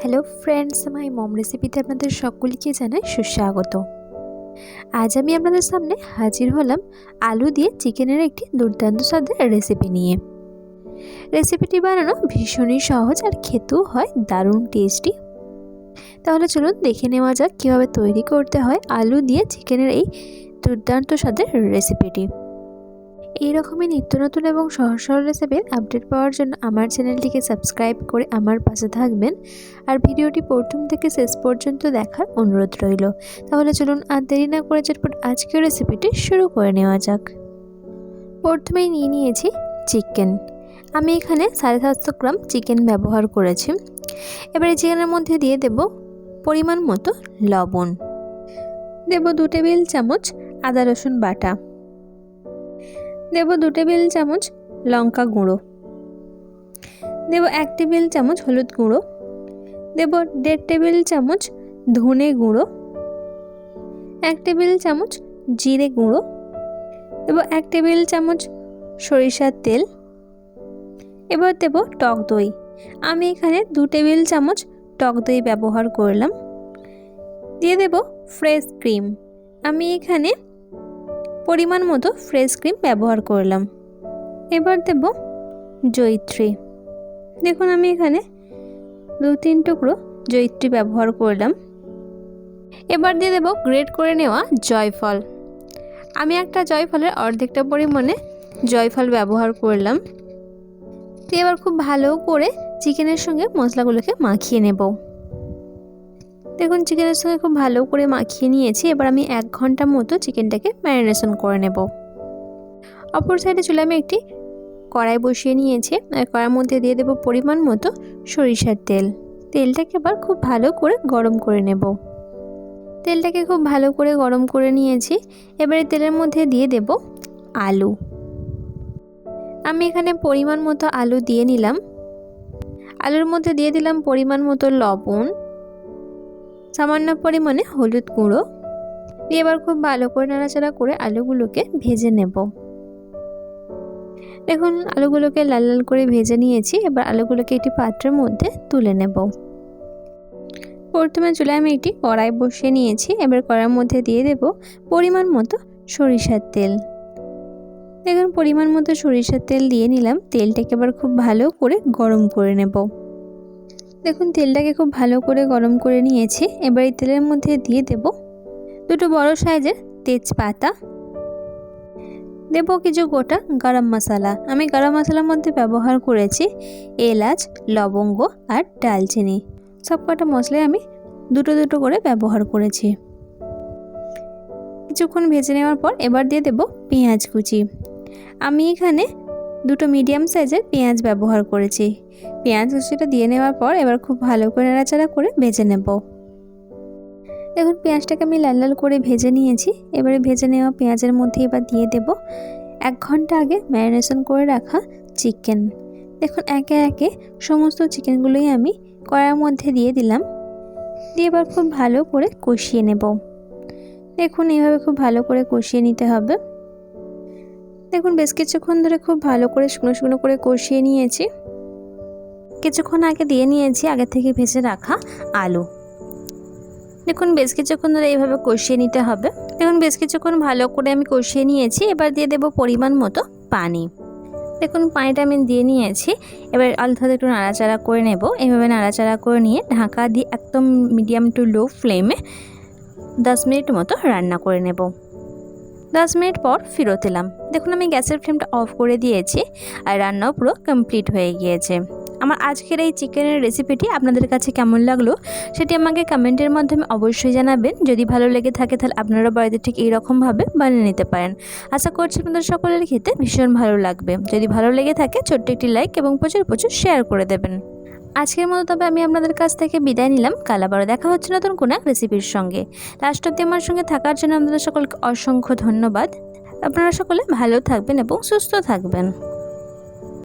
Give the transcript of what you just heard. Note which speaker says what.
Speaker 1: Hello friends মাই মম রেসিপিতে আপনাদের সকলকে জানাই সুস্বাগত। আজ আমি আপনাদের সামনে হাজির হলাম আলু দিয়ে চিকেনের একটি দুর্দান্ত স্বাদের রেসিপি নিয়ে। রেসিপিটি বানানো ভীষণই সহজ আর খেতেও হয় দারুণ টেস্টি তাহলে চলুন দেখে নেওয়া যাক কীভাবে তৈরি করতে হয় আলু দিয়ে চিকেনের এই দুর্দান্ত স্বাদের রেসিপিটি এই রকমই নিত্য নতুন এবং সহজ সরল রেসিপির আপডেট পাওয়ার জন্য আমার চ্যানেলটিকে সাবস্ক্রাইব করে আমার পাশে থাকবেন। আর ভিডিওটি প্রথম থেকে শেষ পর্যন্ত দেখার অনুরোধ রইল। তাহলে চলুন আর দেরি না করে চটপট আজকের রেসিপিটি শুরু করে নেওয়া যাক। প্রথমেই নিয়ে নিয়েছি চিকেন আমি এখানে সাড়ে সাতশো গ্রাম চিকেন ব্যবহার করেছি। এবারে চিকেনের মধ্যে দিয়ে দেব পরিমাণ মতো লবণ। দেব দু টেবিল চামচ আদা রসুন বাটা। দেব দু টেবিল চামচ লঙ্কা গুঁড়ো। দেব এক টেবিল চামচ হলুদ গুঁড়ো। দেব দেড় টেবিল চামচ ধনে গুঁড়ো। এক টেবিল চামচ জিরে গুঁড়ো। দেব এক টেবিল চামচ সরিষার তেল। এবার দেব টক দই। আমি এখানে দু টেবিল চামচ টক দই ব্যবহার করলাম। দিয়ে দেব ফ্রেশ ক্রিম। আমি এখানে পরিমাণ মতো ফ্রেশ ক্রিম ব্যবহার করলাম। এবার দেব জৈত্রী দেখুন, আমি এখানে দু তিন টুকরো জৈত্রী ব্যবহার করলাম। এবার দিয়ে দেব গ্রেট করে নেওয়া জয়ফল। আমি একটা জয়ফলের অর্ধেকটা পরিমাণে জয়ফল ব্যবহার করলাম। তো এবার খুব ভালো করে চিকেনের সঙ্গে মশলাগুলোকে মাখিয়ে নেব। দেখুন চিকেনের সঙ্গে খুব ভালো করে মাখিয়ে নিয়েছি। এবার আমি এক ঘণ্টা মতো চিকেনটাকে ম্যারিনেশন করে নেব। অপর সাইডে চলে আমি একটি কড়াই বসিয়ে নিয়েছি। কড়াইয়ের মধ্যে দিয়ে দেবো পরিমাণ মতো সরিষার তেল। তেলটাকে আবার খুব ভালো করে গরম করে নেব। তেলটাকে খুব ভালো করে গরম করে নিয়েছি। এবারে তেলের মধ্যে দিয়ে দেব আলু। আমি এখানে পরিমাণ মতো আলু দিয়ে নিলাম। আলুর মধ্যে দিয়ে দিলাম পরিমাণ মতো লবণ। সামান্য পরিমাণে হলুদ গুঁড়ো। দিয়ে এবার খুব ভালো করে নাড়াচাড়া করে আলুগুলোকে ভেজে নেব। দেখুন, আলুগুলোকে লাল লাল করে ভেজে নিয়েছি। এবার আলুগুলোকে একটি পাত্রের মধ্যে তুলে নেব। প্রথমে চুলায় আমি একটি কড়াই বসিয়ে নিয়েছি। এবার কড়াইয়ের মধ্যে দিয়ে দেব পরিমাণ মতো সরিষার তেল। দেখুন, পরিমাণ মতো সরিষার তেল দিয়ে নিলাম। তেলটাকে এবার খুব ভালো করে গরম করে নেব। দেখুন, তেলটাকে খুব ভালো করে গরম করে নিয়েছি। এবার এই তেলের মধ্যে দিয়ে দেব দুটো বড় সাইজের তেজপাতা। দেব কিছু গোটা গরম মশলা। আমি গরম মশলার মধ্যে ব্যবহার করেছি এলাচ, লবঙ্গ আর ডালচিনি। সব কটা মশলাই আমি দুটো দুটো করে ব্যবহার করেছি। কিছুক্ষণ ভেজে নেওয়ার পর এবার দিয়ে দেব পেঁয়াজ কুচি। আমি এখানে দুটো মিডিয়াম সাইজের পেঁয়াজ ব্যবহার করেছি। পেঁয়াজ কুচিটা দিয়ে নেওয়ার পর এবার খুব ভালো করে নাড়াচাড়া করে ভেজে নেব। দেখুন, পেঁয়াজটাকে আমি লাল লাল করে ভেজে নিয়েছি। এবারে ভেজে নেওয়া পেঁয়াজের মধ্যে এবার দিয়ে দেব এক ঘণ্টা আগে ম্যারিনেশন করে রাখা চিকেন দেখুন, একে একে সমস্ত চিকেনগুলোই আমি কড়াইয়ের মধ্যে দিয়ে দিলাম। দিয়ে এবার খুব ভালো করে কষিয়ে নেব। দেখুন, এইভাবে খুব ভালো করে কষিয়ে নিতে হবে। দেখুন, বেশ কিছুক্ষণ ধরে খুব ভালো করে শুকনো শুকনো করে কষিয়ে নিয়েছি। কিছুক্ষণ আগে দিয়ে নিয়েছি, আগে থেকে ভেজে রাখা আলু। দেখুন, বেশ কিছুক্ষণ ধরে এইভাবে কষিয়ে নিতে হবে। দেখুন, বেশ কিছুক্ষণ ভালো করে আমি কষিয়ে নিয়েছি। এবার দিয়ে দেব পরিমাণ মতো পানি। দেখুন, পানিটা আমি দিয়ে নিয়েছি। এবার আলু একটু নাড়াচাড়া করে নেব। এইভাবে নাড়াচাড়া করে নিয়ে ঢাকা দিয়ে একদম মিডিয়াম টু লো ফ্লেমে দশ মিনিট মতো রান্না করে নেব। দশ মিনিট পর ফেরত এলাম। দেখুন, আমি গ্যাসের ফ্লেমটা অফ করে দিয়েছি আর রান্নাও পুরো কমপ্লিট হয়ে গিয়েছে। আমার আজকের এই চিকেনের রেসিপিটি আপনাদের কাছে কেমন লাগল সেটি আমাকে কমেন্টের মাধ্যমে অবশ্যই জানাবেন। যদি ভালো লেগে থাকে, তাহলে আপনারা বাড়িতে ঠিক এইরকমভাবে বানিয়ে নিতে পারেন। আশা করছি আপনাদের সকলের খেতে ভীষণ ভালো লাগবে। যদি ভালো লেগে থাকে, ছোট্ট একটি লাইক এবং প্রচুর প্রচুর শেয়ার করে দেবেন। আজকের মতো তবে আমি আপনাদের কাছ থেকে বিদায় নিলাম। কাল আবারও দেখা হচ্ছে নতুন কোনো এক রেসিপির সঙ্গে। লাস্ট অব্দি আমার সঙ্গে থাকার জন্য আপনাদের সকলকে অসংখ্য ধন্যবাদ। আপনারা সকলে ভালো থাকবেন এবং সুস্থ থাকবেন।